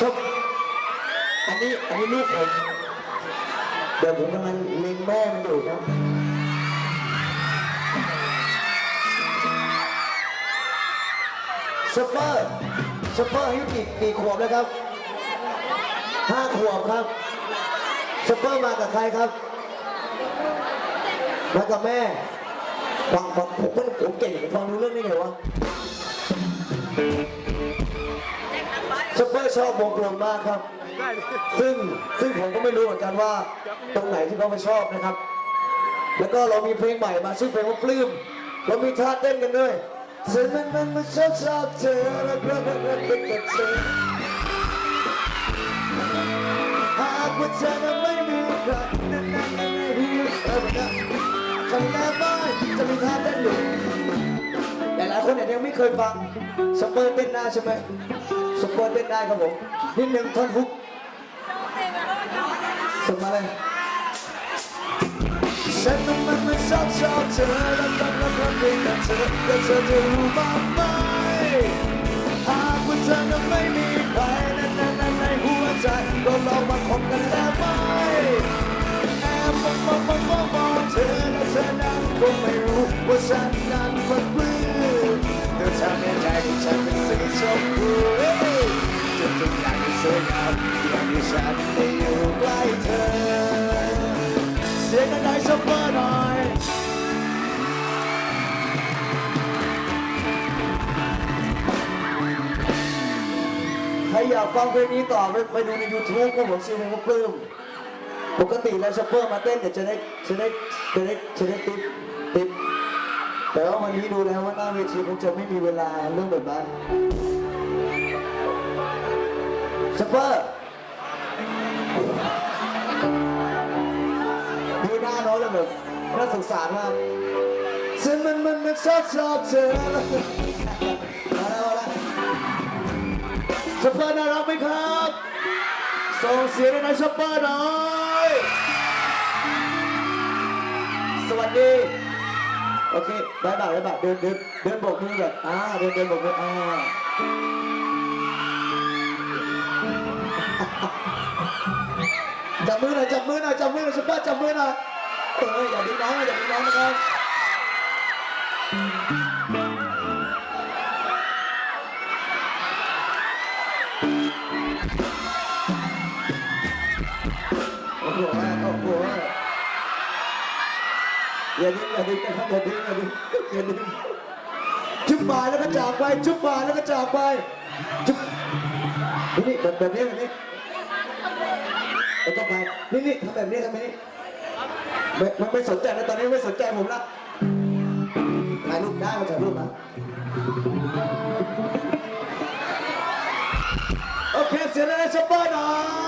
ชมอันนี้อันนี้ลูกผมเดี๋ยวผมกำลังเลี้ยงแม่มันอยู่ครับซุปเปอร์ซุปเปอร์อายุกี่กี่ขวบแล้วครับห้าขวบครับซุปเปอร์มากับใครครับมากับแม่ฟังฟังผมผมผมเก่งผมฟังรู้เรื่องได้ไงวะ ชอบวงกลมมากครับ ซึ่งซึ่งผมก็ไม่รู้เหมือนกันว่า ตรงไหนที่เขาไม่ชอบนะครับ แล้วก็เรามีเพลงใหม่มาชื่อเพลงว่าปลื้มเรามีท่าเต้นกันด้วยเส้นมันมันมันชอบชอบเธอแล้วก็รักรักรักกับเธอหากว่าเธอนั้นไม่มีใครนั่นนั่นนั่นนั่นเออเหมือนกันฉันแน่บ้านจะมีท่าเต้นอยู่แต่หลาย คนเนี่ยยังไม่เคยฟังสเปอร์เต้นได้ใช่ไหมสเปอร์เต้นได้ครับผมนิดหนึ่งท่อนฮุกส่งมาเลยฉันต้องมันมันชอบชอบเธอแล้วต้องรักรักเพียงแต่เธอแต่เธอจะรู้บ้างไหมหากว่าเธอนั้นไม่มีใครนั่นนั่นนั่นในหัวใจก็ลองมาคบกันได้ไหมแอบมองมองมองมองเธอแล้วเธอนั้นคงไม่รู้ว่าฉันนั้นมันปลื้มเธอ ให้ฉันเป็นสีชมพูจนทุกอย่างมันสวยงามอย่างที่ฉันได้อยู่ใกล้เธอ เสียงกันได้ซัพเปอร์หน่อยใครอยากฟังเพลงนี้ต่อไปไปดูใน YouTube ก็ผมชื่อเพลงว่าปลื้มปกติแล้วซัพเปอร์มาเต้นเนี่ยวจะได้จะได้จะได้จะได้ติ๊บติ๊บ แต่ว่าวันนี้ดูแล้วว่าหน้าเวทีคงจะไม่มีเวลาเรื่องแบบนั้นซัพเปอร์ดูหน้าน้องแล้วแบบน่าสงสารมากฉันมันมันมันชอบชอบเธอมาแล้วมาแล้วชอปเปอร์น่ารักไหมครับส่งเสียงให้นายชอปเปอร์หน่อยสวัสดี อเคบายบายบายบายเดินเดินเดินโบกมือแบบอ่าเดินเดินโบกมืออ่าจับมือหน่อยจับมือหน่อยจับมือหน่อยชอปเปอร์จับมือหน่อยเอออย่าดึงน้องนะอย่าดึงน้องนะครับโอ้โหโอย่าดึงอย่าดึงนะครับอย่าดึงอย่าดึงอย่าดึงจุ๊บบ่ายแล้วก็จากไปจุ๊บบ่ายแล้วก็จากไปจุ๊บนี่แบบแบบนี้แบบนี้แล้วก็ไปนี่นี่ทำแบบนี้ทำแบบนี้ไม่มันไม่สนใจแล้วตอนนี้ไม่สนใจผมละถ่ายรูปได้มาถ่ายรูปมาโอเคเสียงอะไรสปอร์หน่อย